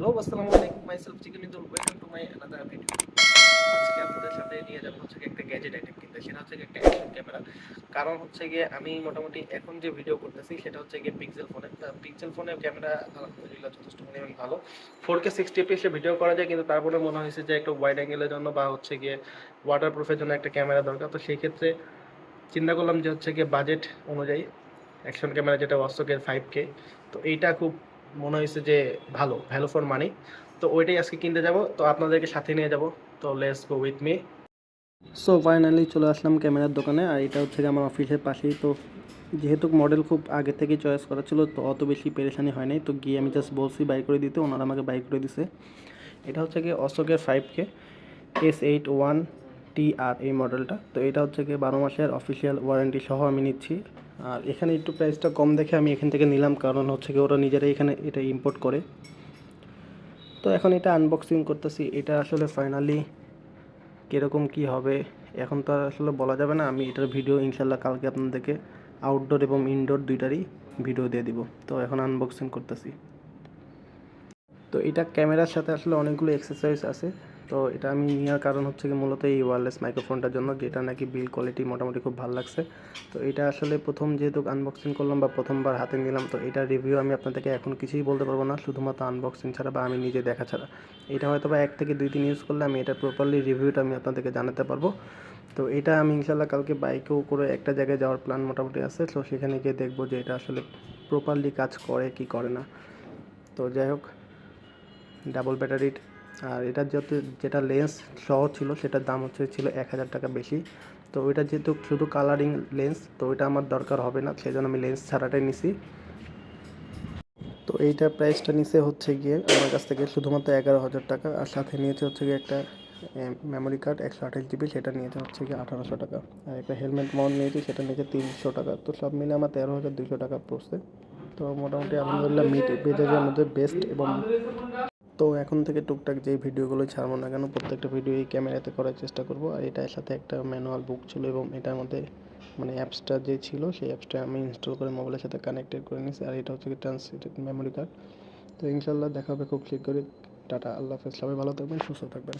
Hello, আসসালামু আলাইকুম myself চিকেন ইন্দুল welcome to my another video আজকে আপনাদের সাথে নিয়ে যাব হচ্ছে একটা গ্যাজেট আইটেম কিনতে, সেটা হচ্ছে একটা অ্যাকশন ক্যামেরা কারণ হচ্ছে গিয়ে আমি মোটামুটি এখন যে ভিডিও করতেছি, সেটা হচ্ছে গিয়ে পিক্সেল ফোনে পিক্সেল ফোনের ক্যামেরা আলহামদুলিল্লাহ যথেষ্ট পরিমাণ ভালো। ফোর কে সিক্সটি এপিএসে ভিডিও করা যায়, কিন্তু তারপরে মনে হয়েছে যে একটা ওয়াইড অ্যাঙ্গেলের জন্য বা হচ্ছে গিয়ে ওয়াটার প্রুফের জন্য একটা ক্যামেরা দরকার। তো সেই ক্ষেত্রে চিন্তা করলাম যে হচ্ছে গিয়ে বাজেট অনুযায়ী অ্যাকশন ক্যামেরা যেটা ওয়াস্তকের ফাইভ কে তো এইটা খুব মনে হয়েছে যে ভালো ভ্যালু ফর মানি তো ওইটাই আজকে কিনতে যাব। তো আপনাদেরকে সাথে নিয়ে যাব। তো let's go with me so finally চলে আসলাম ক্যামেরার দোকানে। আর এটা হচ্ছে আমার অফিসের পাশেই। তো যেহেতু মডেল খুব আগে থেকে চয়েস করা ছিল, তো অত বেশি পেরেশানি হয় নাই তো গিয়ে আমি জাস্ট বলছি বাই করে দিতে। ওনারা আমাকে বাই করে দিছে। এটা হচ্ছে কি অশোকের five K S eight one T R এই মডেলটা তো এটা হচ্ছে কি বারো মাসের অফিসিয়াল ওয়ারেন্টি সহ আমি নিচ্ছি। আর এখানে একটু প্রাইসটা কম দেখে আমি এখান থেকে নিলাম, কারণ হচ্ছে গিয়ে ওরা নিজেরাই এখানে এটা ইম্পোর্ট করে। তো এখন এটা আনবক্সিং করতেছি, এটা আসলে ফাইনালি কীরকম কি হবে, এখন তো আসলে বলা যাবে না। আমি এটার ভিডিও ইনশাল্লাহ কালকে আপনাদেরকে আউটডোর এবং ইনডোর দুইটারই ভিডিও দিয়ে দিব। তো এখন আনবক্সিং করতেছি। তো এটা ক্যামেরার সাথে আসলে অনেকগুলো এক্সারসাইজ আছে। তো এটা আমি নেওয়ার কারণ হচ্ছে কি মূলত এই ওয়্যারলেস মাইক্রোফোনটার জন্য, যেটা নাকি বিল কোয়ালিটি মোটামুটি খুব ভালো লাগছে। তো এটা আসলে প্রথম যেহেতু আনবক্সিং করলাম বা প্রথমবার হাতে নিলাম, তো এটার রিভিউ আমি আপনাদেরকে এখন কিছুই বলতে পারব না, শুধুমাত্র আনবক্সিং ছাড়া বা আমি নিজে দেখা ছাড়া। এটা হয়তো বা এক থেকে দুই দিন ইউজ করলে আমি এটা প্রপারলি রিভিউটা আমি আপনাদেরকে জানাতে পারব। তো এটা আমি ইনশাল্লাহ কালকে বাইকেও করে একটা জায়গায় যাওয়ার প্ল্যান মোটামুটি আছে, তো সেখানে গিয়ে দেখব যে এটা আসলে প্রপারলি কাজ করে কি করে না। তো যাই হোক ডাবল ব্যাটারির আর এটার যত যেটা লেন্স সহ ছিল, সেটার দাম হচ্ছে ছিল এক হাজার টাকা বেশি। তো ওইটা যেহেতু শুধু কালারিং লেন্স তো ওইটা আমার দরকার হবে না, সেই জন্য আমি লেন্স ছাড়াটাই নিছি। তো এইটা প্রাইসটা নিচে হচ্ছে গিয়ে আমার কাছ থেকে শুধুমাত্র এগারো হাজার টাকা, আর সাথে নিয়েছে হচ্ছে গিয়ে একটা মেমোরি কার্ড একশো আঠাশ জিবি সেটা নিয়েছে হচ্ছে গিয়ে আঠারোশো টাকা। আর একটা হেলমেট মাউন্ট নিয়েছি, সেটা নিয়েছে তিনশো টাকা। তো সব মিলে আমার তেরো হাজার দুশো টাকা পড়ছে। তো মোটামুটি আলহামদুলিল্লাহ মিট বেজাজের মধ্যে বেস্ট এবং তো এখন থেকে টুকটাক যেই ভিডিওগুলো ছাড়বো না কেন, প্রত্যেকটা ভিডিও এই ক্যামেরাতে করার চেষ্টা করব। আর এটার সাথে একটা ম্যানুয়াল বুক ছিল এবং এটার মধ্যে মানে অ্যাপসটা যে ছিল, সেই অ্যাপসটা আমি ইনস্টল করে মোবাইলের সাথে কানেক্টেড করে নিয়েছি আর এটা হচ্ছে ট্রান্সলেটেড মেমোরি কার্ড তো ইনশাল্লাহ দেখা হবে খুব শীঘ্রই। টাটা, আল্লাহ হাফেজ। সবাই ভালো থাকবেন, সুস্থ থাকবেন।